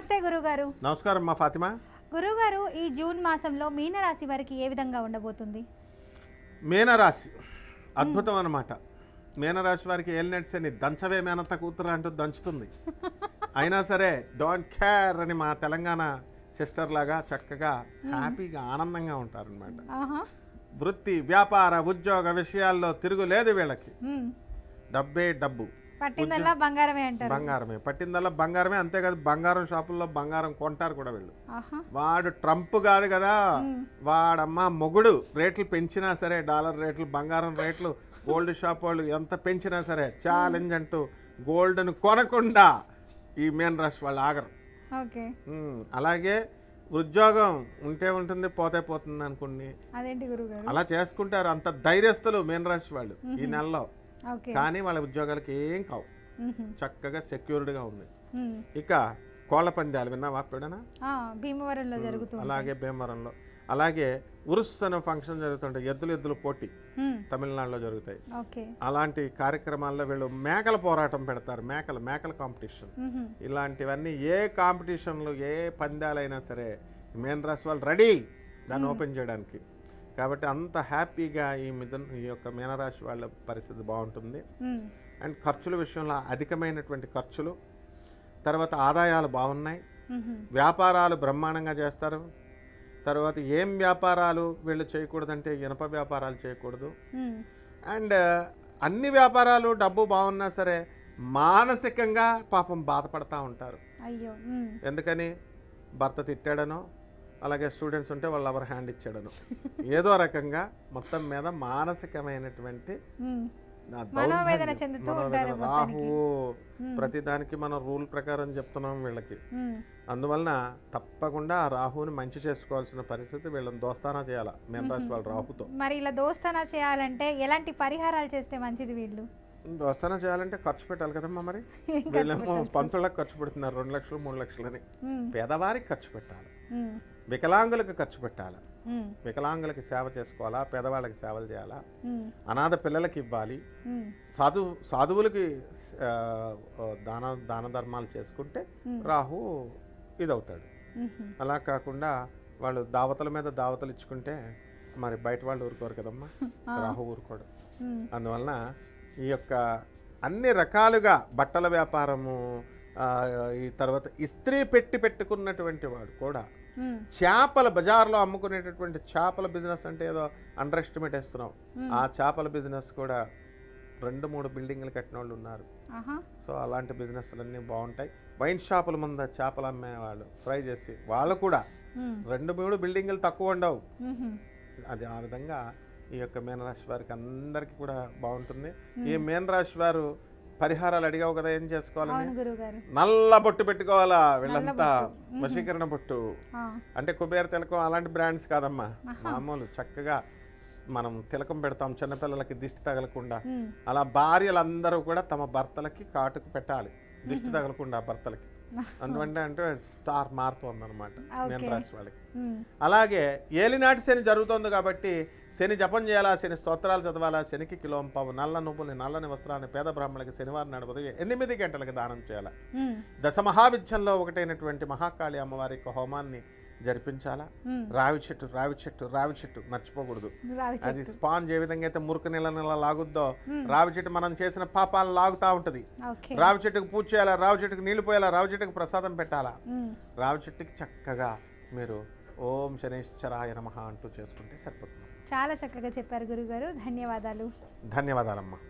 నమస్తే గురుగారు నమస్కారం మా ఫాతిమా. గురుగారు ఈ జూన్ మాసంలో మీనరాశి వారికి ఏ విధంగా ఉండబోతుంది? మీనరాశి అద్భుతం అన్నమాట. మీనరాశి వారికి ఏలినట్టు శని దంచవే మేనత్త కూతురు అంటూ దంచుతుంది. అయినా సరే డోంట్ కేర్ అని మా తెలంగాణ సిస్టర్ లాగా చక్కగా హ్యాపీగా ఆనందంగా ఉంటారనమాట వృత్తి వ్యాపార ఉద్యోగ విషయాల్లో తిరుగులేదు వీళ్ళకి. డబ్బే డబ్బు. పట్టిందల్లా బంగారమే అంటారు. బంగారమే. పట్టిందల్లా బంగారమే అంతేకాదు బంగారం షాపుల్లో బంగారం కొంటారు కూడా వీళ్ళు. వాడు ట్రంప్ కాదు కదా వాడమ్మ మొగుడు రేట్లు పెంచినా సరే డాలర్ రేట్లు బంగారం రేట్లు గోల్డ్ షాప్ వాళ్ళు ఎంత పెంచినా సరే ఛాలెంజ్ అంటూ గోల్డ్ను కొనకుండా ఈ మెయిన్ రష్ వాళ్ళు ఆగరు. అలాగే ఉద్యోగం ఉంటే ఉంటుంది పోతే పోతుంది అనుకోండి. అలా చేసుకుంటారు అంత ధైర్యస్తులు మెయిన్ రష్ వాళ్ళు ఈ నెలలో. కానీ వాళ్ళ ఉద్యోగాలకి ఏం కావు. చక్కగా సెక్యూర్డ్గా ఉంది. ఇక కోళ్ళ పందాలు విన్నావా ఎప్పుడైనా? భీమవరంలో జరుగుతుంది. అలాగే భీమవరంలో. అలాగే ఉరుస్ అనే ఫంక్షన్ జరుగుతుంటాయి ఎద్దులు ఎద్దులు పోటీ. తమిళనాడులో జరుగుతాయి. అలాంటి కార్యక్రమాల్లో వీళ్ళు మేకల పోరాటం పెడతారు. మేకలు మేకల కాంపిటీషన్. ఇలాంటివన్నీ ఏ కాంపిటీషన్లు ఏ పందాలైనా సరే మెయిన్ రాశి వాళ్ళు రెడీ. దాన్ని ఓపెన్ చేయడానికి. కాబట్టి అంత హ్యాపీగా ఈ మిథున్ ఈ యొక్క మీనరాశి వాళ్ళ పరిస్థితి బాగుంటుంది. అండ్ ఖర్చుల విషయంలో అధికమైనటువంటి ఖర్చులు తర్వాత ఆదాయాలు బాగున్నాయి. వ్యాపారాలు బ్రహ్మాండంగా చేస్తారు తర్వాత ఏం వ్యాపారాలు వీళ్ళు చేయకూడదంటే ఇనప వ్యాపారాలు చేయకూడదు. అండ్ అన్ని వ్యాపారాలు డబ్బు బాగున్నా సరే మానసికంగా పాపం బాధపడతా ఉంటారు. ఎందుకని భర్త తిట్టాడనో అలాగే స్టూడెంట్స్ ఉంటే వాళ్ళు ఎవరు హ్యాండ్ ఇచ్చాడనో. ఏదో రకంగా మొత్తం మీద మానసికమైనటువంటి. రాహువు ప్రతిదానికి మనం రూల్ ప్రకారం చెప్తున్నాం వీళ్ళకి. అందువలన తప్పకుండా ఆ రాహుని మంచి చేసుకోవాల్సిన పరిస్థితి వీళ్ళని దోస్తానా చేయాలి? మేనరాశి వాళ్ళ రాహుతో. మరి ఇలా దోస్తనా చేయాలంటే ఎలాంటి పరిహారాలు చేస్తే మంచిది వీళ్ళు? దోస్తానా చేయాలంటే ఖర్చు పెట్టాలి కదమ్మా మరి? వీళ్ళేమో పంతులకు ఖర్చు పెడుతున్నారు. రెండు లక్షలు మూడు లక్షలని. పేదవారికి ఖర్చు పెట్టాలి. వికలాంగులకు ఖర్చు పెట్టాలి. వికలాంగులకి సేవ చేసుకోవాలా పేదవాళ్ళకి సేవలు చేయాలా. అనాథ పిల్లలకి ఇవ్వాలి. సాధు సాధువులకి దాన దాన ధర్మాలు చేసుకుంటే రాహు ఇదవుతాడు. అలా కాకుండా వాళ్ళు దావతల మీద దావతలు ఇచ్చుకుంటే మరి బయట వాళ్ళు ఊరుకోరు కదమ్మా రాహు ఊరుకోడు. అందువలన ఈ యొక్క అన్ని రకాలుగా బట్టల వ్యాపారము ఈ తర్వాత ఇస్త్రీ పెట్టి పెట్టుకున్నటువంటి వాడు కూడా. చేపల బజార్లో అమ్ముకునేటటువంటి చేపల బిజినెస్ అంటే ఏదో అండర్ ఎస్టిమేట్ వేస్తున్నాం ఆ చేపల బిజినెస్ కూడా రెండు మూడు బిల్డింగ్లు కట్టిన వాళ్ళు ఉన్నారు సో అలాంటి బిజినెస్లు అన్నీ బాగుంటాయి. వైన్ షాపుల ముందు చేపలు అమ్మేవాళ్ళు ఫ్రై చేసి వాళ్ళు కూడా. రెండు మూడు బిల్డింగులు తక్కువ ఉండవు. అది ఆ విధంగా ఈ యొక్క మీనరాశి వారికి అందరికీ కూడా బాగుంటుంది. ఈ మీనరాశి వారు పరిహారాలు అడిగావు కదా ఏం చేసుకోవాలని? నల్ల బొట్టు పెట్టుకోవాలా వీళ్ళంతా? వశీకరణ బొట్టు. అంటే కుబేర తిలకం అలాంటి బ్రాండ్స్ కాదమ్మా. మామూలు చక్కగా మనం తిలకం పెడతాం చిన్నపిల్లలకి దిష్టి తగలకుండా. అలా భార్యలందరూ కూడా తమ భర్తలకి కాటుకు పెట్టాలి. దిష్టి తగలకుండా భర్తలకి. అందుకంటే అంటే స్టార్ మారుతుంది అనమాట నేను రాశి వాళ్ళకి. అలాగే ఏలినాటి శని జరుగుతోంది కాబట్టి శని జపం చేయాలా శని స్తోత్రాలు చదవాలా శనికి కిలోం పావు నల్ల నువ్వుల్ని నల్లని వస్త్రాన్ని పేద బ్రాహ్మణులకి శనివారం నాడు ఉదయం ఎనిమిది గంటలకి దానం చేయాలా. దశ మహావిద్యల్లో ఒకటైనటువంటి మహాకాళి అమ్మవారి యొక్క హోమాన్ని జరిపించాలా. రావి చెట్టు రావి చెట్టు రావి చెట్టు మర్చిపోకూడదు. అది స్పాంజ్ ఏ విధంగా అయితే మురుకు నీళ్ళ నీళ్ళ లాగుద్దో రావి చెట్టు మనం చేసిన పాపాలను లాగుతా ఉంటది. రావి చెట్టుకు పూజ చేయాలా? రావి చెట్టుకు నీళ్ళు పోయాలా? రావి చెట్టుకు ప్రసాదం పెట్టాలా. రావి చెట్టుకి చక్కగా మీరు ఓం శనేశ్వరాయ నమః అంటూ చేసుకుంటే సరిపోతుంది. చాలా చక్కగా చెప్పారు గురుగారు. ధన్యవాదాలు. ధన్యవాదాలమ్మా.